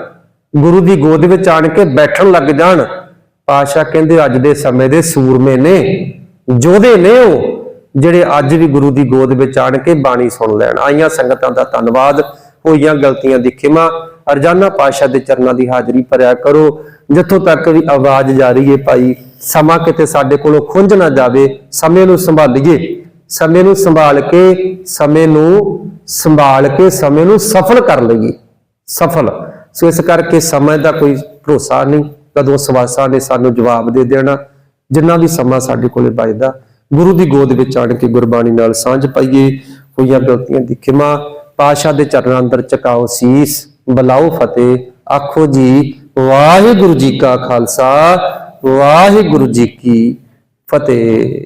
ਗੁਰੂ ਦੀ ਗੋਦ ਵਿੱਚ ਆਣ ਕੇ ਬੈਠਣ ਲੱਗ ਜਾਣ ਪਾਸ਼ਾ ਕਹਿੰਦੇ ਅੱਜ ਦੇ ਸਮੇਂ ਦੇ ਸੂਰਮੇ ਨੇ, ਜੋਧੇ ਨੇ ਉਹ, ਜਿਹੜੇ ਅੱਜ ਵੀ ਗੁਰੂ ਦੀ ਗੋਦ ਵਿੱਚ ਆਣ ਕੇ ਬਾਣੀ ਸੁਣ ਲੈਣ। ਆਈਆਂ ਸੰਗਤਾਂ ਦਾ ਧੰਨਵਾਦ, ਹੋਈਆਂ ਗਲਤੀਆਂ ਦੀ ਖਿਮਾ, ਅਰਜਾਨਾ ਪਾਸ਼ਾ ਦੇ ਚਰਨਾਂ ਦੀ ਹਾਜ਼ਰੀ ਭਰਿਆ ਕਰੋ। ਜਿੱਥੋਂ ਤੱਕ ਵੀ ਆਵਾਜ਼ ਜਾ ਰਹੀ ਹੈ ਭਾਈ ਸਮਾਂ ਕਿਤੇ ਸਾਡੇ ਕੋਲੋਂ ਖੁੰਝ ਨਾ ਜਾਵੇ, ਸਮੇਂ ਨੂੰ ਸੰਭਾਲੀਏ। ਸਮੇਂ ਨੂੰ ਸੰਭਾਲ ਕੇ, ਸਮੇਂ ਨੂੰ ਸੰਭਾਲ ਕੇ, ਸਮੇਂ ਨੂੰ ਸਫਲ ਕਰ ਲਈਏ। ਸਫਲ। ਸੋ ਇਸ ਕਰਕੇ ਸਮੇਂ ਦਾ ਕੋਈ ਭਰੋਸਾ ਨਹੀਂ, ਕਦੋਂ ਸਵਾਸਾਂ ਨੇ ਸਾਨੂੰ ਜਵਾਬ ਦੇ ਦੇਣਾ, ਜਿੰਨਾ ਵੀ ਸਮਾਂ ਸਾਡੇ ਕੋਲੇ ਬਚਦਾ, ਗੁਰੂ ਦੀ ਗੋਦ ਵਿੱਚ ਆਣ ਕੇ ਗੁਰਬਾਣੀ ਨਾਲ ਸਾਂਝ ਪਾਈਏ, ਹੋਈਆਂ ਗਲਤੀਆਂ ਦੀ ਖਿਮਾ ਪਾਸ਼ਾ ਦੇ ਚਰਨਾਂ ਅੰਦਰ ਚਕਾਓ ਸੀਸ, ਬਲਾਓ ਫਤਿਹ, ਆਖੋ ਜੀ, ਵਾਹਿਗੁਰੂ ਜੀ ਕਾ ਖਾਲਸਾ ਵਾਹਿਗੁਰੂ ਜੀ ਕੀ ਫਤਿਹ।